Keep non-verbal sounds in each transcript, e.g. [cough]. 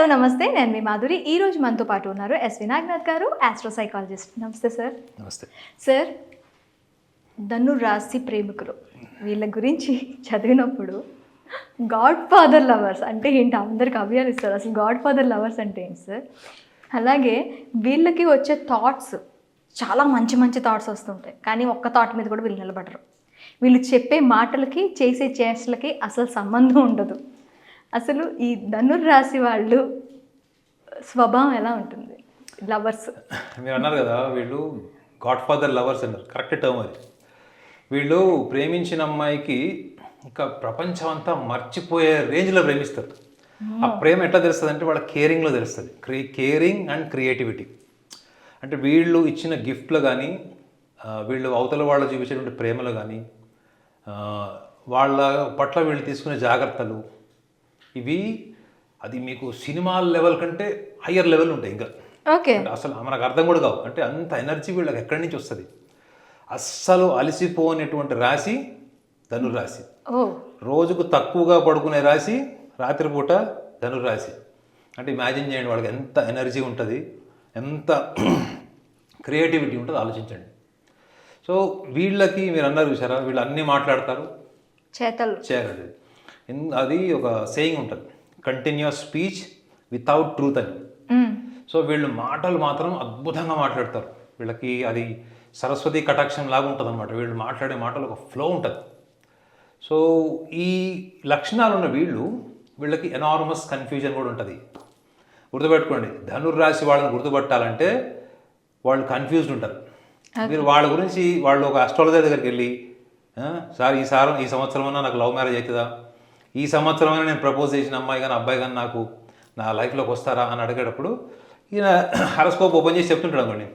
Hello నమస్తే. నేను మీ మాధురి. ఈ రోజు మనతో పాటు ఉన్నారు ఎస్. వినాయక్నాథ్ గారు ఆస్ట్రో సైకాలజిస్ట్ నమస్తే సార్. నమస్తే. సార్ ధను రాశి ప్రేమికులు. వీళ్ళ గురించి చదివినప్పుడు గాడ్ ఫాదర్ లవర్స్ అంటే ఏంటి? అందరికి అభియానిస్తారు అసలు గాడ్ ఫాదర్ లవర్స్ అంటే ఏంటి సార్? అలాగే వీళ్ళకి వచ్చే థాట్స్ చాలా మంచి మంచి థాట్స్ వస్తుంటాయి కానీ ఒక్క థాట్ మీద కూడా వీళ్ళు నిలబడరు. వీళ్ళు చెప్పే మాటలకి చేసే చేష్టలకి అసలు సంబంధం ఉండదు. అసలు ఈ ధనుర్ రాశి వాళ్ళు స్వభావం ఎలా ఉంటుంది? లవర్స్ మీరు అన్నారు కదా వీళ్ళు గాడ్ ఫాదర్ లవర్స్ అన్నారు. కరెక్ట్ టర్మ్ అది. వీళ్ళు ప్రేమించిన అమ్మాయికి ఇంకా ప్రపంచం అంతా మర్చిపోయే రేంజ్లో ప్రేమిస్తారు. ఆ ప్రేమ ఎట్లా తెలుస్తుంది అంటే వాళ్ళ కేరింగ్లో తెలుస్తుంది. క్రీ కేరింగ్ అండ్ క్రియేటివిటీ అంటే వీళ్ళు ఇచ్చిన గిఫ్ట్లు కానీ వీళ్ళు అవతల వాళ్ళు చూపించేటువంటి ప్రేమలు కానీ వాళ్ళ పట్ల వీళ్ళు తీసుకునే జాగ్రత్తలు ఇవి అది మీకు సినిమా లెవెల్ కంటే హయ్యర్ లెవెల్ ఉంటాయి ఇంకా. ఓకే. అసలు మనకు అర్థం కూడా కావు. అంటే అంత ఎనర్జీ వీళ్ళకి ఎక్కడి నుంచి వస్తుంది? అస్సలు అలసిపోనేటువంటి రాశి ధనురాశి రోజుకు తక్కువగా పడుకునే రాశి రాత్రిపూట ధనురాశి అంటే ఇమాజిన్ చేయండి వాళ్ళకి ఎంత ఎనర్జీ ఉంటుంది ఎంత [clears throat] క్రియేటివిటీ ఉంటుందో ఆలోచించండి. సో వీళ్ళకి మీరు అన్నారు చూసారా వీళ్ళు అన్నీ మాట్లాడతారు. చేతలు. ఇన్- అది ఒక సేయింగ్ ఉంటుంది. కంటిన్యూస్ స్పీచ్ వితౌట్ ట్రూత్ అని. సో వీళ్ళు మాటలు మాత్రం అద్భుతంగా మాట్లాడతారు. వీళ్ళకి అది సరస్వతి కటాక్షం లాగా ఉంటుంది అనమాట వీళ్ళు మాట్లాడే మాటలు ఒక ఫ్లో ఉంటుంది. సో ఈ లక్షణాలు ఉన్న వీళ్ళు వీళ్ళకి ఎనార్మస్ కన్ఫ్యూజన్ కూడా ఉంటుంది. గుర్తుపెట్టుకోండి ధనుర్రాశి వాళ్ళని గుర్తుపట్టాలంటే వాళ్ళు కన్ఫ్యూజ్డ్ ఉంటారు. మీరు వాళ్ళ గురించి వాళ్ళు ఒక అస్ట్రాలజర్ దగ్గరికి వెళ్ళి "ఆ, సార్ ఈ సారం ఈ సంవత్సరం నాకు లవ్ మ్యారేజ్ అవుతుందా? ఈ సంవత్సరమైనా నేను ప్రపోజ్ చేసిన అమ్మాయి కానీ అబ్బాయి కానీ నాకు నా లైఫ్లోకి వస్తారా అని అడిగేటప్పుడు ఈయన హరస్కోప్ ఓపెన్ చేసి చెప్తుంటాడు అనుకోండి.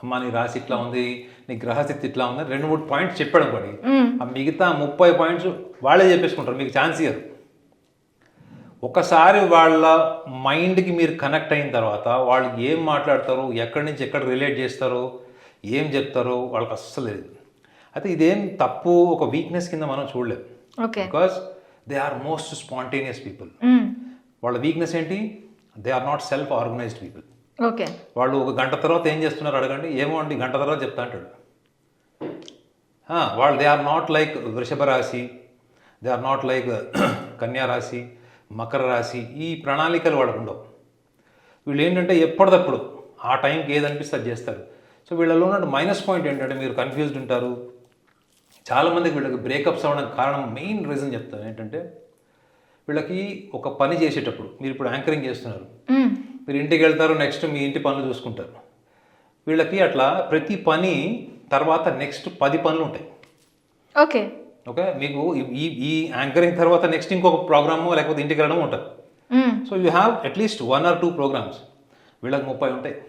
అమ్మా నీ రాశి ఇట్లా ఉంది నీ గ్రహస్థితి ఇట్లా ఉంది రెండు మూడు పాయింట్స్ చెప్పాడు అనుకోండి. ఆ మిగతా ముప్పై పాయింట్స్ వాళ్ళే చెప్పేసుకుంటారు మీకు ఛాన్స్ ఇయ్యరు. ఒకసారి వాళ్ళ మైండ్కి మీరు కనెక్ట్ అయిన తర్వాత వాళ్ళు ఏం మాట్లాడతారు ఎక్కడి నుంచి ఎక్కడ రిలేట్ చేస్తారో ఏం చెప్తారో వాళ్ళకి అస్సలు తెలియదు అయితే ఇదేం తప్పు ఒక వీక్నెస్ కింద మనం చూడలేం okay. Because they are most spontaneous people. వాళ్ళ వీక్నెస్ ఏంటి? They are not self organised people okay వాళ్ళు ఒక గంట తర్వాత ఏం చేస్తున్నారు అడగండి? ఏమో అండి గంట తర్వాత చెప్తా అంటాడు. వాళ్ళు దే ఆర్ నాట్ లైక్ వృషభ రాశి దే ఆర్ నాట్ లైక్ కన్యా రాశి మకర రాశి ఈ ప్రణాళికలు వాళ్ళకు ఉండవు. వీళ్ళు ఏంటంటే ఎప్పటికప్పుడు ఆ టైంకి ఏది అనిపిస్తే అది చేస్తారు. సో వీళ్ళలో ఉన్న మైనస్ పాయింట్ ఏంటంటే మీరు కన్ఫ్యూజ్డ్ ఉంటారు. చాలామందికి వీళ్ళకి బ్రేకప్స్ అవ్వడానికి కారణం మెయిన్ రీజన్ చెప్తాను ఏంటంటే వీళ్ళకి ఒక పని చేసేటప్పుడు మీరు ఇప్పుడు యాంకరింగ్ చేస్తున్నారు. మీరు ఇంటికి వెళ్తారు నెక్స్ట్ మీ ఇంటి పనులు చూసుకుంటారు. వీళ్ళకి అట్లా ప్రతి పని తర్వాత నెక్స్ట్ పది పనులు ఉంటాయి. ఓకే. ఓకే? మీకు ఈ- ఈ యాంకరింగ్ తర్వాత నెక్స్ట్ ఇంకొక ప్రోగ్రాము లేకపోతే ఇంటికి వెళ్ళడం ఉంటుంది. So you have at least one or two programmes వీళ్ళకి ముప్పై ఉంటాయి.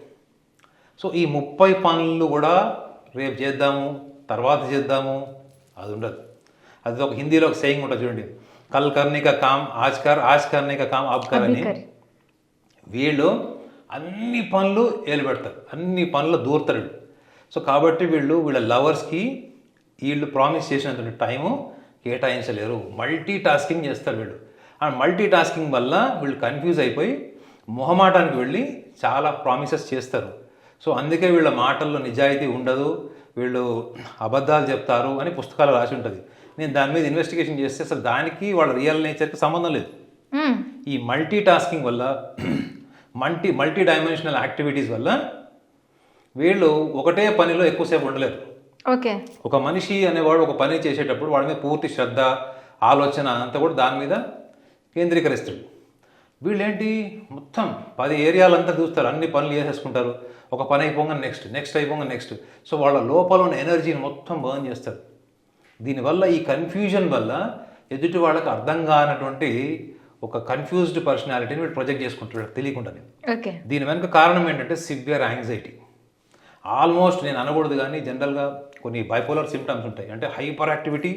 సో ఈ ముప్పై పనులు కూడా రేపు చేద్దాము తర్వాత చేద్దాము అది ఉండదు. అది ఒక హిందీలో ఒక సేయింగ్ ఉంటుంది చూడండి. కల్ కర్నీ కా కామ్ ఆజ్ కర్ ఆజ్ కర్నీ కా కామ్ ఆబ్ కర్ అని. వీళ్ళు అన్ని పనులు ఏలు పెడతారు అన్ని పనులు దూరతారు వీళ్ళు. సో కాబట్టి వీళ్ళు వీళ్ళ లవర్స్కి వీళ్ళు ప్రామిస్ చేసినంత టైము కేటాయించలేరు. మల్టీ టాస్కింగ్ చేస్తారు వీళ్ళు. ఆ మల్టీ టాస్కింగ్ వల్ల వీళ్ళు కన్ఫ్యూజ్ అయిపోయి మొహమాటానికి వెళ్ళి చాలా ప్రామిసెస్ చేస్తారు. సో అందుకే వీళ్ళ మాటల్లో నిజాయితీ ఉండదు. వీళ్ళు అబద్ధాలు చెప్తారు అని పుస్తకాలు రాసి ఉంటుంది. నేను దాని మీద ఇన్వెస్టిగేషన్ చేస్తే అసలు దానికి వాళ్ళ రియల్ నేచర్కి సంబంధం లేదు. ఈ మల్టీ టాస్కింగ్ వల్ల మల్టీ మల్టీ డైమెన్షనల్ యాక్టివిటీస్ వల్ల వీళ్ళు ఒకటే పనిలో ఎక్కువసేపు ఉండలేరు. ఓకే. ఒక మనిషి అనేవాడు ఒక పని చేసేటప్పుడు వాడి మీద పూర్తి శ్రద్ధ ఆలోచన అంతా కూడా దాని మీద కేంద్రీకరిస్తాడు. వీళ్ళేంటి? మొత్తం పది ఏరియాలంతా చూస్తారు. అన్ని పనులు చేసేసుకుంటారు. ఒక పని అయిపోగా నెక్స్ట్ నెక్స్ట్ అయిపోగా నెక్స్ట్ సో వాళ్ళ లోపల ఉన్న ఎనర్జీని మొత్తం బర్న్ చేస్తారు. దీనివల్ల ఈ కన్ఫ్యూజన్ వల్ల ఎదుటి వాళ్ళకి అర్థం కానటువంటి ఒక కన్ఫ్యూజ్డ్ పర్సనాలిటీని వీళ్ళు ప్రొజెక్ట్ చేసుకుంటారు వీళ్ళకి తెలియకుండానే. ఓకే దీని వెనుక కారణం ఏంటంటే సివియర్ యాంగ్జైటీ ఆల్మోస్ట్ నేను అనకూడదు కానీ జనరల్గా కొన్ని బైపోలర్ సిమ్టమ్స్ ఉంటాయి. అంటే hyper activity.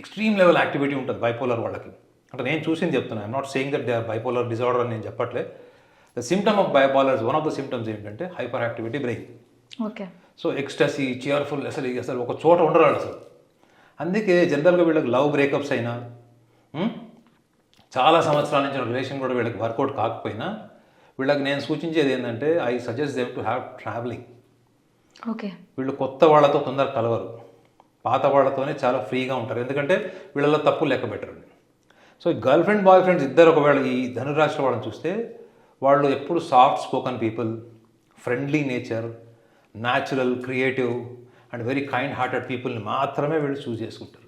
Extreme level activity ఉంటుంది బైపోలర్ వాళ్ళకి. అంటే నేను చూసింది చెప్తున్నాను I'm not saying that they are bipolar disorder అని నేను చెప్పట్లే. The symptom of bipolars one of the symptoms ఏంటంటే hyperactivity brain okay so ecstasy cheerful అసలు అసలు ఒక చోట ఉండరాడు అసలు. అందుకే జనరల్గా వీళ్ళకి లవ్ బ్రేకప్స్ అయినా చాలా సంవత్సరాల నుంచి రిలేషన్ కూడా వీళ్ళకి వర్కౌట్ కాకపోయినా వీళ్ళకి నేను సూచించేది ఏంటంటే I suggest them to have travelling okay వీళ్ళు కొత్త వాళ్ళతో తొందర కలవరు. పాత వాళ్ళతోనే చాలా ఫ్రీగా ఉంటారు. ఎందుకంటే వీళ్ళలో తప్పు లెక్క పెట్టరు. So girl friend bye friends ఇద్దరు ఒకవేళ ఈ ధనురాశి వాళ్ళని చూస్తే వాళ్ళు ఎప్పుడు soft spoken people friendly nature natural creative and very kind hearted పీపుల్ని మాత్రమే వీళ్ళు చూస్ చేసుకుంటారు.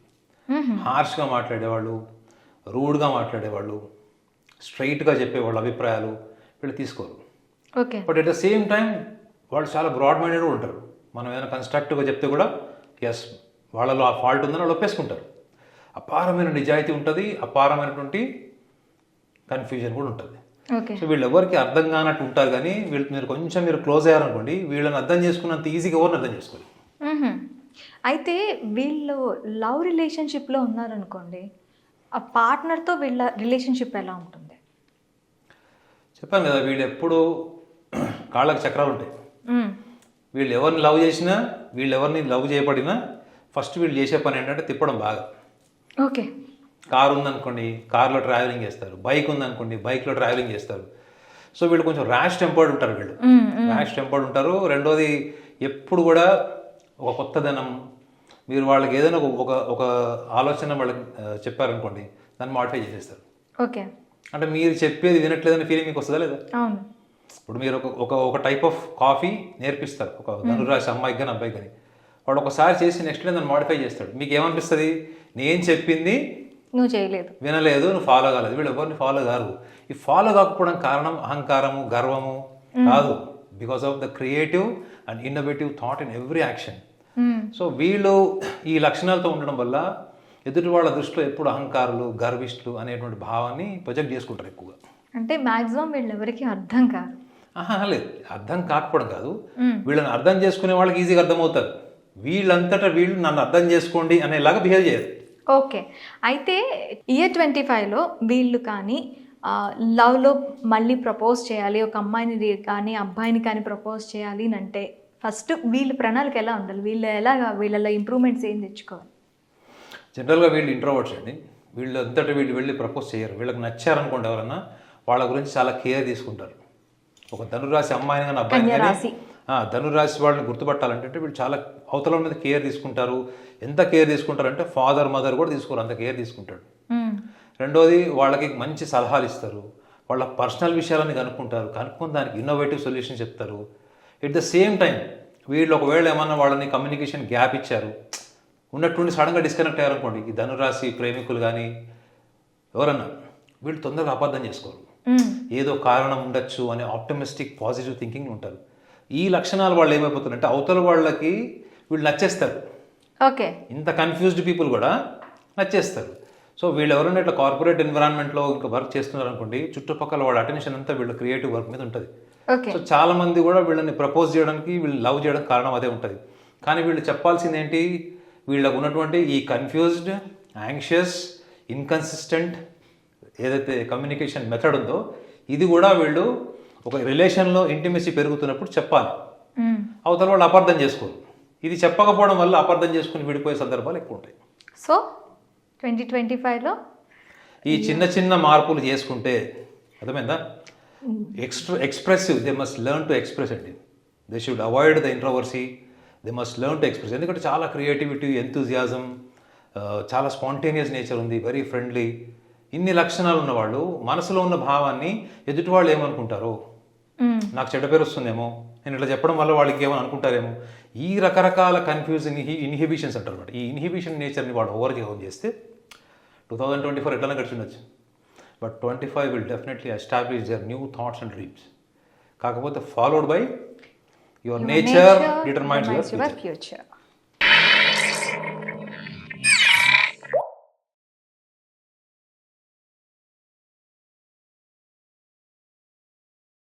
హార్ష్గా మాట్లాడేవాళ్ళు రూడ్గా మాట్లాడేవాళ్ళు స్ట్రైట్గా చెప్పేవాళ్ళు అభిప్రాయాలు వీళ్ళు తీసుకోరు. Okay. But at the same time వాళ్ళు చాలా బ్రాడ్ మైండెడ్ ఉంటారు. మనం ఏదైనా కన్స్ట్రక్టివ్గా చెప్తే కూడా ఎస్ వాళ్ళలో ఆ ఫాల్ట్ ఉందని వాళ్ళు ఒప్పేసుకుంటారు. అపారమైన నిజాయితీ ఉంటుంది అపారమైనటువంటి కన్ఫ్యూజన్ కూడా ఉంటుంది. సో వీళ్ళు ఎవరికి అర్థం కానట్టు ఉంటారు కానీ వీళ్ళు మీరు కొంచెం మీరు క్లోజ్ అయ్యారనుకోండి వీళ్ళని అర్థం చేసుకున్నంత ఈజీగా ఎవరిని అర్థం చేసుకోవాలి. అయితే వీళ్ళు లవ్ రిలేషన్షిప్లో ఉన్నారనుకోండి ఆ పార్ట్నర్తో వీళ్ళ రిలేషన్షిప్ ఎలా ఉంటుంది? చెప్పాను కదా వీళ్ళు ఎప్పుడు [clears throat] కాళ్ళకి చక్రాలు ఉంటాయి. వీళ్ళు ఎవరిని లవ్ చేసినా వీళ్ళు ఎవరిని లవ్ చేయబడినా ఫస్ట్ వీళ్ళు చేసే పని ఏంటంటే తిప్పడం బాగా. ఓకే. కారు ఉందనుకోండి కార్లో ట్రావెలింగ్ చేస్తారు బైక్ ఉందనుకోండి బైక్లో ట్రావెలింగ్ చేస్తారు. సో వీళ్ళు కొంచెం ర్యాష్ టెంపర్డ్ ఉంటారు వీళ్ళు. ర్యాష్ టెంపర్డ్ ఉంటారు. రెండోది ఎప్పుడు కూడా ఒక కొత్తదనం. మీరు వాళ్ళకి ఏదైనా ఒక- ఒక ఆలోచన వాళ్ళకి చెప్పారనుకోండి దాన్ని మాడిఫై చేసేస్తారు. ఓకే. అంటే మీరు చెప్పేది వినట్లేదనే ఫీలింగ్ మీకు వస్తుందా లేదా? అవును. ఇప్పుడు మీరు ఒక ఒక ఒక టైప్ ఆఫ్ కాఫీ నేర్పిస్తారు. ఒక ధనురాశి అమ్మాయికి కానీ అబ్బాయికి కానీ వాడు ఒకసారి చేసి నెక్స్ట్ డే దాన్ని మాడిఫై చేస్తాడు. మీకు ఏమనిపిస్తుంది? నేను చెప్పింది నువ్వు చేయలేదు. వినలేదు నువ్వు ఫాలో కాలేదు. వీళ్ళు ఎవరిని ఫాలో కారు. ఈ ఫాలో కాకపోవడం కారణం అహంకారము గర్వము కాదు. Because of the creative and innovative thought in every action. So వీళ్ళు ఈ లక్షణాలతో ఉండడం వల్ల ఎదుటి వాళ్ళ దృష్టిలో ఎప్పుడు అహంకారులు గర్విష్ఠులు అనేటువంటి భావాన్ని ప్రొజెక్ట్ చేసుకుంటారు ఎక్కువగా. అంటే మ్యాక్సిమం వీళ్ళు ఎవరికి అర్థం కాదు ఆహా లేదు. అర్థం కాకపోవడం కాదు. వీళ్ళని అర్థం చేసుకునే వాళ్ళకి ఈజీగా అర్థమవుతారు. వీళ్ళంతటా వీళ్ళు నన్ను అర్థం చేసుకోండి అనేలాగా బిహేవ్ చేయరు. ఓకే. అయితే ఇయర్ ట్వంటీ ఫైవ్లో వీళ్ళు కానీ లవ్లో మళ్ళీ ప్రపోజ్ చేయాలి ఒక అమ్మాయిని కానీ అబ్బాయిని కానీ ప్రపోజ్ చేయాలి అని అంటే ఫస్ట్ వీళ్ళ ప్రణాళిక ఎలా ఉండాలి? వీళ్ళు ఎలాగా వీళ్ళలో ఇంప్రూవ్మెంట్స్ ఏం తెచ్చుకోవాలి? జనరల్గా వీళ్ళు ఇంట్రోవర్ట్స్ అండి. వీళ్ళు అంతటా వీళ్ళు వెళ్ళి ప్రపోజ్ చేయరు. వీళ్ళకి నచ్చారనుకోండి ఎవరన్నా వాళ్ళ గురించి చాలా కేర్ తీసుకుంటారు. ఒక ధనురాశి అమ్మాయిని కానీ అబ్బాయిని కానీ ధనురాశి వాళ్ళని గుర్తుపట్టాలంటే వీళ్ళు చాలా అవతల మీద కేర్ తీసుకుంటారు. ఎంత కేర్ తీసుకుంటారంటే ఫాదర్ మదర్ కూడా తీసుకోరు అంత కేర్ తీసుకుంటాడు. రెండోది వాళ్ళకి మంచి సలహాలు ఇస్తారు. వాళ్ళ పర్సనల్ విషయాలని కనుక్కుంటారు. కనుక్కొని దానికి ఇన్నోవేటివ్ సొల్యూషన్ చెప్తారు. ఎట్ ద సేమ్ టైం వీళ్ళు ఒకవేళ ఏమన్నా వాళ్ళని కమ్యూనికేషన్ గ్యాప్ ఇచ్చారు. ఉన్నట్టుండి సడన్గా డిస్కనెక్ట్ అయ్యారనుకోండి ఈ ధనురాశి ప్రేమికులు కానీ ఎవరన్నా వీళ్ళు తొందరగా అబద్ధం చేసుకోరు. ఏదో కారణం ఉండొచ్చు అనే ఆప్టమిస్టిక్ పాజిటివ్ థింకింగ్ ఉంటారు. ఈ లక్షణాలు వాళ్ళు ఏమైపోతారంటే అవతల వాళ్ళకి వీళ్ళు నచ్చేస్తారు. ఓకే. ఇంత కన్ఫ్యూజ్డ్ పీపుల్ కూడా నచ్చేస్తారు. సో వీళ్ళు ఎవరైనా ఇట్లా కార్పొరేట్ ఎన్విరాన్మెంట్లో ఇంకా వర్క్ చేస్తున్నారు అనుకోండి చుట్టుపక్కల వాళ్ళ అటెన్షన్ అంతా వీళ్ళ క్రియేటివ్ వర్క్ మీద ఉంటుంది. సో చాలా మంది కూడా వీళ్ళని ప్రపోజ్ చేయడానికి వీళ్ళు లవ్ చేయడానికి కారణం అదే ఉంటుంది. కానీ వీళ్ళు చెప్పాల్సింది ఏంటి? వీళ్ళకు ఉన్నటువంటి ఈ కన్ఫ్యూజ్డ్ యాంగ్షియస్ ఇన్కన్సిస్టెంట్ ఏదైతే కమ్యూనికేషన్ మెథడ్ ఉందో ఇది కూడా వీళ్ళు ఒక రిలేషన్లో ఇంటిమెసీ పెరుగుతున్నప్పుడు చెప్పాలి. అవతల వాళ్ళు అపార్థం చేసుకోరు. ఇది చెప్పకపోవడం వల్ల అపార్థం చేసుకుని విడిపోయే సందర్భాలు ఎక్కువ ఉంటాయి. సో ట్వంటీ ట్వంటీ ఫైవ్లో ఈ చిన్న చిన్న మార్పులు చేసుకుంటే అర్థమైందా? Extra expressive they must learn to express అండి. They should avoid the introversion they must learn to express ఎందుకంటే చాలా క్రియేటివిటీ ఎంతూజియాజం చాలా స్పాంటేనియస్ నేచర్ ఉంది వెరీ ఫ్రెండ్లీ ఇన్ని లక్షణాలు ఉన్నవాళ్ళు మనసులో ఉన్న భావాన్ని ఎదుటి వాళ్ళు ఏమనుకుంటారో. నాకు చెడ్డ పేరు వస్తుందేమో? నేను ఇట్లా చెప్పడం వల్ల వాళ్ళకి ఏమని అనుకుంటారేమో? ఈ రకరకాల కన్ఫ్యూజ్ ఇన్హిబిషన్స్ అంటారు అనమాట ఈ ఇన్హిబిషన్ నేచర్ని వాడు ఓవర్ చేస్తే టూ థౌజండ్ ట్వంటీ ఫోర్ ఎట్లనే గడిచిండొచ్చు but twenty five will definitely establish their new thoughts and dreams కాకపోతే followed by your nature determines your future